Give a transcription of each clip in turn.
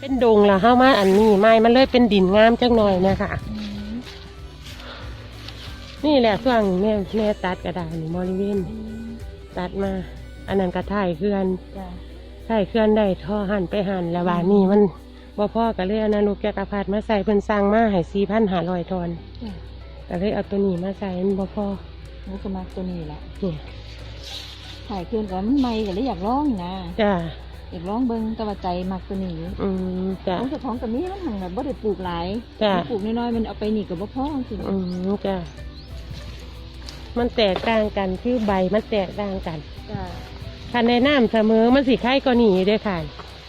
เป็นดงแล้วเฮามาอันนี้ไม้มันเลยเป็นดินงามจังหน่อยนะคะอืมนี่แหละช่วงแม่แม่ตัดกระดาษนี่บริเวณอืมตัดมา อันนั้นก็ถ่ายเคลื่อนจ้ะถ่ายเคลื่อนได้ท่อหันไปหันแล้วบาดนี่มันบ่พ่อก็เลยเอานาลูกแกกระพัดมาใส่เพิ่นสั่งมาให้สี่พันหาร้อยทอนจ้ะก็เลยเอาตัวนี้มาใส่มันบ่พอหนูก็มาตัวนี้แหละเนี่ยถ่ายคืนก่อนมันใหม่ก็เลยอยากร้องนะจ้า อยากร้องเบิ้งแต่ว่าใจมักตัวนี้อยู่อืมจ้าของเจ้าของกับนี้มันหังแบบบ่ได้ปลูกหลายจ้ะปลูกน้อยๆมันเอาไปนี่กับบ่พอสิอืมจ้ามันแตกต่างกันคือใบมันแตกต่างกันจ้ะคันในน้ำเสมอมันสิไข่ก็หนีเด้อค่ะ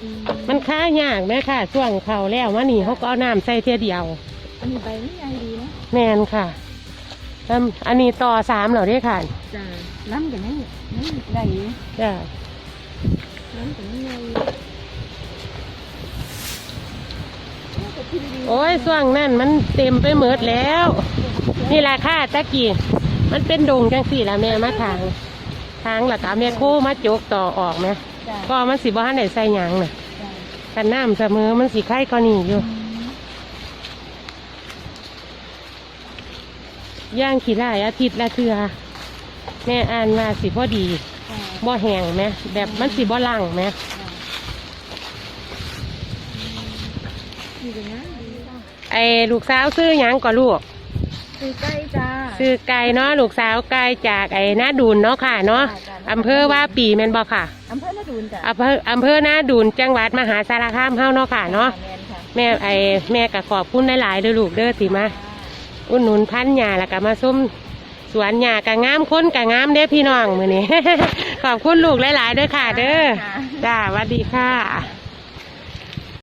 อืมันค้ายากไหมค่ะช่วงเขาแล้วมานี่เขาก็เอาน้ำใส่เทียเดียว อันนี้ใบมันใหญ่ดีนะแมนค่ะอันอันนี้ต่อสามเหรอเด้อค่ะจ้ะล้ำกันนี่นี่ได้อยู่จ้า ล้ำกันนี่ใหญ่อยู่แล้วก็ที่ดีโอ้ยช่วงนั้นมันเต็มไปหมดแล้ว นี่แหละค่ะตะกี้มันเป็นดงจังสี่ละแม่มาทาง ทางหลักแม่โคมาจกต่อออกไหมจ้ะก็มันสิบ่ทันได้ใส่ยังน่ะกันน้ำเสมอมันสิไข่ก็นี่อยู่ย่างขี้ไล่อาทิตย์ละเทือแม่อ่านมาสิพอดี บ่แห้งไหมแบบมันสิบ่ลังไหมจ้ะนี่เป็นงานดีจ้ะไอ้ลูกสาวซื้อหยังก็ลูกคือใกล้จ้า ซื้อไก่เนาะลูกสาวไก่จากไอ้นาดูนเนาะค่ะเนาะอำเภอว่าปีแม่นบ่ค่ะอำเภอละดูนจ้ะอำเภออำเภอนาดูนจังหวัดมหาสารคามเฮาเนาะค่ะเนาะแมนค่ะแม่ไอ้แม่ก็ขอบคุณหลายๆเด้อลูกเด้อสิมา อุดหนุนพันธุ์หญ้าแล้วก็มาส้ม สวนหญ้าก็งามคนก็งามเด้อพี่น้องมื้อนี้ ขอบคุณลูกหลายๆเด้อค่ะ เด้อจ้าสวัสดีค่ะ